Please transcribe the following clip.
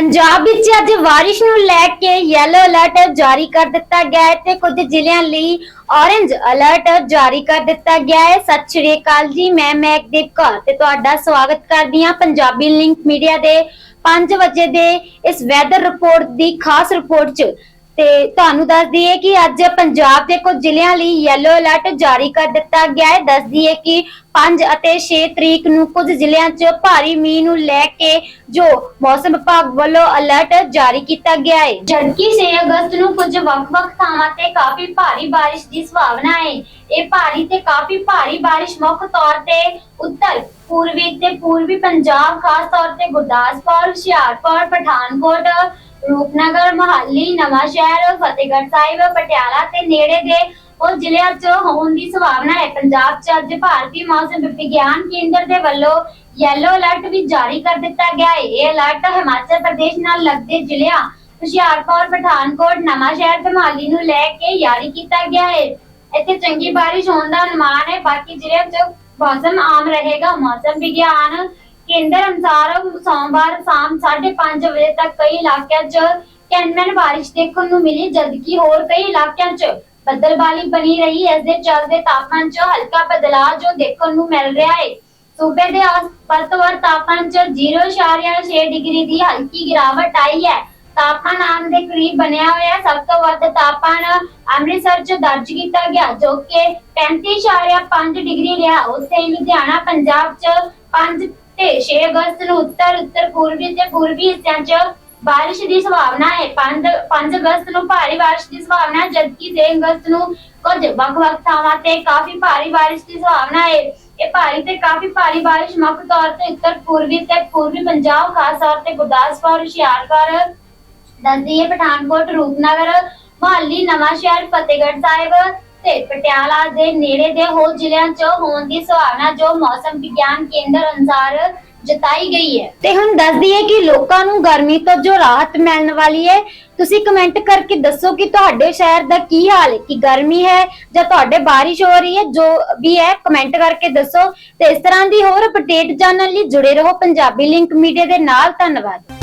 ਪੰਜਾਬ ਵਿੱਚ ਅੱਜ ਬਾਰਿਸ਼ ਨੂੰ ਲੈ ਕੇ ਯੈਲੋ ਅਲਰਟ ਜਾਰੀ ਕਰ ਦਿੱਤਾ ਗਿਆ ਹੈ ਤੇ ਕੁਝ ਜ਼ਿਲ੍ਹਿਆਂ ਲਈ ਔਰੇਂਜ ਅਲਰਟ ਜਾਰੀ ਕਰ ਦਿੱਤਾ ਗਿਆ ਹੈ। ਸਤਿ ਸ਼੍ਰੀ ਅਕਾਲ ਜੀ, ਮੈਂ ਮੈਗਦੀਪ ਕੌਰ ਤੇ ਤੁਹਾਡਾ ਸਵਾਗਤ ਕਰਦੀ ਹਾਂ ਪੰਜਾਬੀ ਲਿੰਕ ਮੀਡੀਆ ਦੇ 5 ਵਜੇ ਦੇ ਇਸ ਵੈਦਰ ਰਿਪੋਰਟ ਦੀ ਖਾਸ ਰਿਪੋਰਟ 'ਚ। ਤੇ ਤੁਹਾਨੂੰ ਦੱਸ ਦਈਏ ਕਿ ਅੱਜ ਪੰਜਾਬ ਦੇ ਕੁਝ ਜ਼ਿਲ੍ਹਿਆਂ ਲਈ ਯੈਲੋ ਅਲਰਟ ਜਾਰੀ ਕਰ ਦਿੱਤਾ ਗਿਆ ਹੈ। ਦੱਸ ਦਈਏ ਕਿ 5 ਅਤੇ 6 ਤਰੀਕ ਨੂੰ ਕੁਝ ਜ਼ਿਲ੍ਹਿਆਂ 'ਚ ਭਾਰੀ ਮੀਂਹ ਨੂੰ ਲੈ ਕੇ ਜੋ ਮੌਸਮ ਵਿਭਾਗ ਵੱਲੋਂ ਅਲਰਟ ਜਾਰੀ ਕੀਤਾ ਗਿਆ ਹੈ। ਜਦਕਿ 6 ਅਗਸਤ ਨੂੰ ਕੁਝ ਵੱਖ-ਵੱਖ ਥਾਵਾਂ ਤੇ ਕਾਫੀ ਭਾਰੀ ਬਾਰਿਸ਼ ਦੀ ਸੰਭਾਵਨਾ ਹੈ। ਇਹ ਭਾਰੀ ਤੇ ਕਾਫੀ ਭਾਰੀ ਬਾਰਿਸ਼ ਮੁੱਖ ਤੌਰ ਤੇ ਉੱਤਰ, ਪੂਰਬੀ ਤੇ ਪੂਰਬੀ ਪੰਜਾਬ, ਖਾਸ ਤੌਰ ਤੇ ਗੁਰਦਾਸਪੁਰ, ਹੁਸ਼ਿਆਰਪੁਰ, ਪਠਾਨਕੋਟ ਰੂਪਨਗਰ, ਮੋਹਾਲੀ, ਨਵਾਂ ਸ਼ਹਿਰ, ਫਤਿਹਗੜ੍ਹ ਸਾਹਿਬ, ਪਟਿਆਲਾ ਤੇ ਨੇੜੇ ਦੇ ਉਹ ਜ਼ਿਲ੍ਹਿਆਂ 'ਚ ਹੋਣ ਦੀ ਸੰਭਾਵਨਾ ਹੈ। ਪੰਜਾਬ 'ਚ ਅੱਜ ਭਾਰਤੀ ਮੌਸਮ ਵਿਗਿਆਨ ਕੇਂਦਰ ਦੇ ਵੱਲੋਂ ਯੈਲੋ ਅਲਰਟ ਵੀ ਜਾਰੀ ਕਰ ਦਿੱਤਾ ਗਿਆ ਹੈ। ਇਹ ਅਲਰਟ ਹਿਮਾਚਲ ਪ੍ਰਦੇਸ਼ ਨਾਲ ਲੱਗਦੇ ਜ਼ਿਲ੍ਹਿਆਂ ਹੁਸ਼ਿਆਰਪੁਰ, ਪਠਾਨਕੋਟ, ਨਵਾਂ ਸ਼ਹਿਰ ਤੇ ਮੋਹਾਲੀ ਨੂੰ ਲੈ ਕੇ ਜਾਰੀ ਕੀਤਾ ਗਿਆ ਹੈ। ਇੱਥੇ ਚੰਗੀ ਬਾਰਿਸ਼ ਹੋਣ ਦਾ ਅਨੁਮਾਨ ਹੈ। ਬਾਕੀ ਜ਼ਿਲ੍ਹਿਆਂ 'ਚ ਮੌਸਮ ਆਮ ਰਹੇਗਾ। ਮੌਸਮ ਵਿਗਿਆਨ ਕੇਂਦਰ ਅਨੁਸਾਰ ਸੋਮਵਾਰ ਸ਼ਾਮ 5:30 ਵਜੇ ਤੱਕ ਕਈ ਇਲਾਕਿਆਂ 'ਚ ਕੈਨਮੈਨ ਬਾਰਿਸ਼ ਦੇਖਣ ਨੂੰ ਮਿਲੀ, ਜਦਕਿ ਹੋਰ ਕਈ ਇਲਾਕਿਆਂ 'ਚ ਬੱਦਲਬਾਲੀ ਬਣੀ ਰਹੀ। ਇਸ ਦੇ ਚੱਲਦੇ ਤਾਪਮਾਨ 'ਚ ਹਲਕਾ ਬਦਲਾਅ ਜੋ ਦੇਖਣ ਨੂੰ ਮਿਲ ਰਿਹਾ ਹੈ ਸੂਬੇ ਦੇ ਆਸ-ਪਾਸ ਤਾਪਮਾਨ 'ਚ 0.6 ਡਿਗਰੀ ਦੀ ਹਲਕੀ ਗਿਰਾਵਟ ਆਈ ਹੈ। ਤਾਪਮਾਨ ਆਮ ਦੇ ਕਰੀਬ ਬਣਿਆ ਹੋਇਆ ਸਭ ਤੋਂ ਵੱਧ ਤਾਪਮਾਨ ਅੰਮ੍ਰਿਤਸਰ 'ਚ ਦਰਜ ਕੀਤਾ ਗਿਆ, ਜੋ ਕਿ 35.5 ਡਿਗਰੀ ਰਿਹਾ। ਉੱਥੇ ਲੁਧਿਆਣਾ, ਪੰਜਾਬ 'ਚ 5 ਤੇ 6 ਅਗਸਤ ਨੂੰ ਉੱਤਰ ਉੱਤਰ ਪੂਰਬੀ ਤੇ ਪੂਰਬੀ ਹਿੱਸਿਆਂ 'ਚ ਬਾਰਿਸ਼ ਦੀ ਸੰਭਾਵਨਾ ਹੈ। 5 5 ਅਗਸਤ ਨੂੰ ਭਾਰੀ ਬਾਰਿਸ਼ ਦੀ ਸੰਭਾਵਨਾ ਹੈ, ਜਦਕਿ 6 ਅਗਸਤ ਨੂੰ ਕੁਝ ਵੱਖ-ਵੱਖ ਥਾਵਾਂ ਤੇ ਕਾਫੀ ਭਾਰੀ ਬਾਰਿਸ਼ ਦੀ ਸੰਭਾਵਨਾ ਹੈ। ਇਹ ਭਾਰੀ ਤੇ ਕਾਫੀ ਭਾਰੀ ਬਾਰਿਸ਼ ਮੁੱਖ ਤੌਰ ਤੇ ਉੱਤਰ ਪੂਰਬੀ ਤੇ ਪੂਰਬੀ ਪੰਜਾਬ ਖਾਸ ਤੌਰ ਤੇ ਗੁਰਦਾਸਪੁਰ, ਹੁਸ਼ਿਆਰਪੁਰ ਦਸਦੀਏ ਪਠਾਨਕੋਟ, ਰੂਪਨਗਰ, ਮੋਹਾਲੀ ਨਵਾਂ ਸ਼ਹਿਰ ਫਤਿਹਗੜ੍ਹ ਸਾਹਿਬ ਤੇ ਪਟਿਆਲਾ ਦੇ ਨੇੜੇ ਦੇ ਹੋਰ ਜ਼ਿਲ੍ਹਿਆਂ 'ਚ ਹੋਣ ਦੀ ਸੰਭਾਵਨਾ ਜੋ ਮੌਸਮ ਵਿਗਿਆਨ ਕੇਂਦਰ ਅਨੁਸਾਰ ਜਤਾਈ ਗਈ ਹੈ। ਤੇ ਹੁਣ ਦੱਸ ਦਈਏ ਕਿ ਲੋਕਾਂ ਨੂੰ ਗਰਮੀ ਤੋਂ ਜੋ ਰਾਹਤ ਮਿਲਣ ਵਾਲੀ ਹੈ, ਤੁਸੀਂ ਕਮੈਂਟ ਕਰਕੇ ਦੱਸੋ ਕਿ ਤੁਹਾਡੇ ਸ਼ਹਿਰ ਦਾ ਕੀ ਹਾਲ ਹੈ? ਕਿ ਗਰਮੀ ਹੈ ਜਾਂ ਤੁਹਾਡੇ ਬਾਰਿਸ਼ ਹੋ ਰਹੀ ਹੈ? ਜੋ ਵੀ ਹੈ ਕਮੈਂਟ ਕਰਕੇ ਦੱਸੋ। ਤੇ ਇਸ ਤਰ੍ਹਾਂ ਦੀ ਹੋਰ ਅਪਡੇਟ ਜਾਣਨ ਲਈ ਜੁੜੇ ਰਹੋ ਪੰਜਾਬੀ ਲਿੰਕ ਮੀਡੀਆ ਦੇ ਨਾਲ। ਧੰਨਵਾਦ।